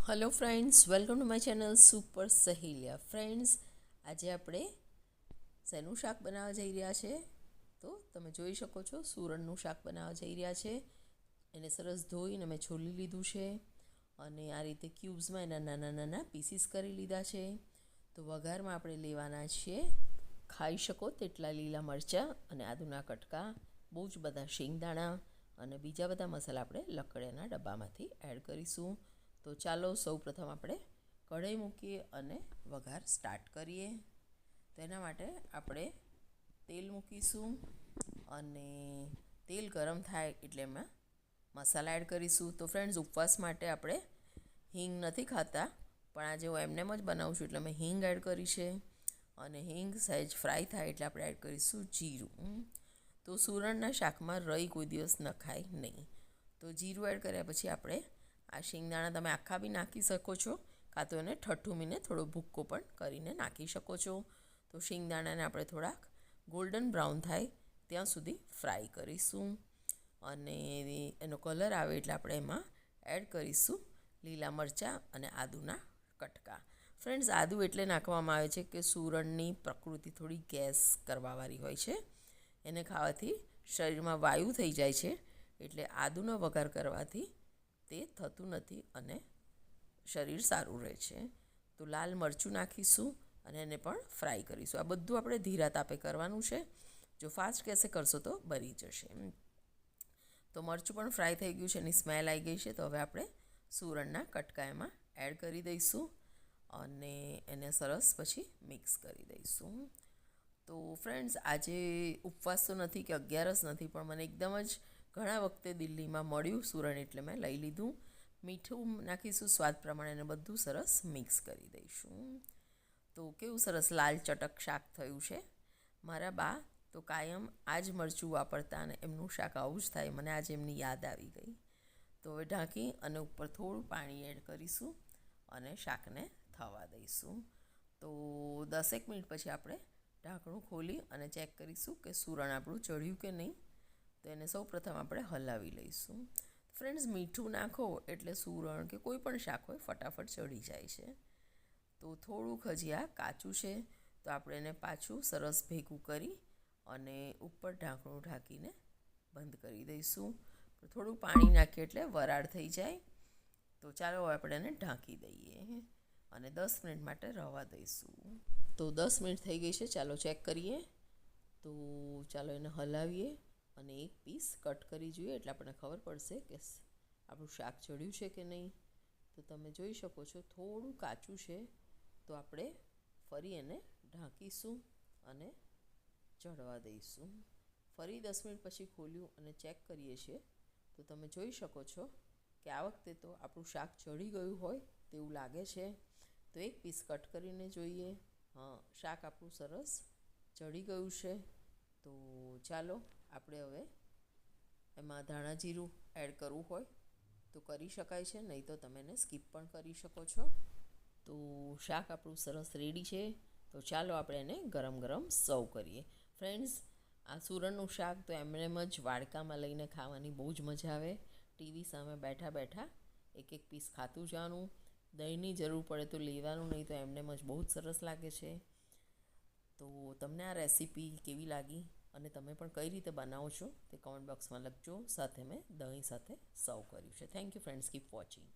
Hello friends welcome to my channel super સહેલિયા friends આજે આપણે શેનું શાક બનાવવા જઈ રહ્યા છે? તો તમે જોઈ શકો છો, સુરણનું શાક બનાવવા જઈ રહ્યા છે. એને સરસ ધોઈને મેં છોલી લીધું છે અને આ રીતે ક્યુબ્સમાં એના નાના નાના પીસીસ કરી લીધા છે. તો વઘારમાં આપણે લેવાના છીએ ખાઈ શકો તેટલા લીલા મરચાં અને આદુના કટકા, બહુ જ બધા શેંગદાણા અને બીજા બધા મસાલા આપણે લકડીના ડબ્બામાંથી એડ કરીશું. તો ચાલો સૌ પ્રથમ આપણે કઢાઈ મૂકીએ અને વઘાર સ્ટાર્ટ કરીએ. તો એના માટે આપણે તેલ મૂકીશું અને તેલ ગરમ થાય એટલે એમાં મસાલા એડ કરીશું. તો ફ્રેન્ડ્સ ઉપવાસ માટે આપણે હિંગ નથી ખાતા, પણ આજે હું એમનેમ જ બનાવું છું એટલે મેં હિંગ એડ કરી છે. અને હિંગ સહેજ ફ્રાય થાય એટલે આપણે એડ કરીશું જીરું. તો સુરણના શાકમાં રઈ કોઈ દિવસ ન ખાય નહીં. તો જીરું એડ કર્યા પછી આપણે આ શિંગદાણા તમે આખા બી નાખી શકો છો, કાં તો એને ઠઠ્ઠુમીને થોડો ભૂક્કો પણ કરીને નાખી શકો છો. તો શિંગદાણાને આપણે થોડાક ગોલ્ડન બ્રાઉન થાય ત્યાં સુધી ફ્રાય કરીશું. અને એનો કલર આવે એટલે આપણે એમાં એડ કરીશું લીલા મરચાં અને આદુના કટકા. ફ્રેન્ડ્સ આદુ એટલે નાખવામાં આવે છે કે સુરણની પ્રકૃતિ થોડી ગેસ કરવાવાળી હોય છે. એને ખાવાથી શરીરમાં વાયુ થઈ જાય છે, એટલે આદુનો વઘાર કરવાથી તે થતું નથી અને શરીર સારું રહે છે. તો લાલ મરચું નાખીશું અને એને પણ ફ્રાય કરીશું. આ બધું આપણે ધીરા તાપે કરવાનું છે. જો ફાસ્ટ ગેસે કરશો તો બરી જશે. તો મરચું પણ ફ્રાય થઈ ગયું છે, એની સ્મેલ આવી ગઈ છે, તો હવે આપણે સુરણના કટકા એમાં એડ કરી દઈશું અને એને સરસ પછી મિક્સ કરી દઈશું. તો ફ્રેન્ડ્સ, આજે ઉપવાસ તો નથી કે અગિયારસ નથી, પણ મને એકદમ જ ઘણા વખતે દિલ્હીમાં મળ્યું સુરણ એટલે મેં લઈ લીધું. મીઠું નાખીશું સ્વાદ પ્રમાણે અને બધું સરસ મિક્સ કરી દઈશું. તો કેવું સરસ લાલ ચટક શાક થયું છે. મારા બા તો કાયમ આ જ મરચું વાપરતા અને એમનું શાક આવું જ થાય. મને આજે એમની યાદ આવી ગઈ. તો હવે ઢાંકી અને ઉપર થોડું પાણી એડ કરીશું અને શાકને થવા દઈશું. તો દસેક મિનિટ પછી આપણે ઢાંકણું ખોલી અને ચેક કરીશું કે સુરણ આપણું ચડ્યું કે નહીં. તો એને સૌ પ્રથમ આપણે હલાવી લઈશું. ફ્રેન્ડ્સ, મીઠું નાખો એટલે સુરણ કે કોઈ પણ શાક હોય ફટાફટ ચડી જાય છે. તો થોડુંક હજી આ કાચું છે. તો આપણે એને પાછું સરસ ભેગું કરી અને ઉપર ઢાંકણું ઢાંકીને બંધ કરી દઈશું. થોડું પાણી નાખીએ એટલે વરાળ થઈ જાય. તો ચાલો આપણે એને ઢાંકી દઈએ અને દસ મિનિટ માટે રવા દઈશું. તો દસ મિનિટ થઈ ગઈ છે. ચાલો ચેક કરીએ. તો ચાલો એને હલાવીએ. અને એક પીસ કટ કરી જોઈએ એટલે આપણને ખબર પડશે કે આપણું શાક ચડ્યું છે કે નહીં. તો તમે જોઈ શકો છો, થોડું કાચું છે, તો આપણે ફરી એને ઢાંકીશું અને ચડવા દઈશું. ફરી દસ મિનિટ પછી ખોલ્યું અને ચેક કરીએ છીએ. તો તમે જોઈ શકો છો કે આ વખતે તો આપણું શાક ચડી ગયું હોય તેવું લાગે છે. તો એક પીસ કટ કરીને જોઈએ. હા, શાક આપણું સરસ ચડી ગયું છે. તો ચાલો આપણે હવે એમાં ધાણા જીરું એડ કરવું હોય તો કરી શકાય છે, નહીં તો તમે એને સ્કીપ પણ કરી શકો છો. તો શાક આપણું સરસ રેડી છે, તો ચાલો આપણે એને ગરમ ગરમ સર્વ કરીએ. ફ્રેન્ડ્સ આ સુરણનું શાક તો એમનેમ જ વાડકામાં લઈને ખાવાની બહુ જ મજા આવે. ટીવી સામે બેઠા બેઠા એક એક પીસ ખાતું જવાનું દહીંની જરૂર પડે તો લેવાનું, નહીં તો એમનેમ જ બહુ જ સરસ લાગે છે. તો તમને આ રેસીપી કેવી લાગી? અને તમે પણ કઈ રીતે બનાવો છો તે કમેન્ટ બોક્સમાં લખજો. સાથે મેં દહીં સાથે સર્વ કર્યું છે. Thank you friends keep watching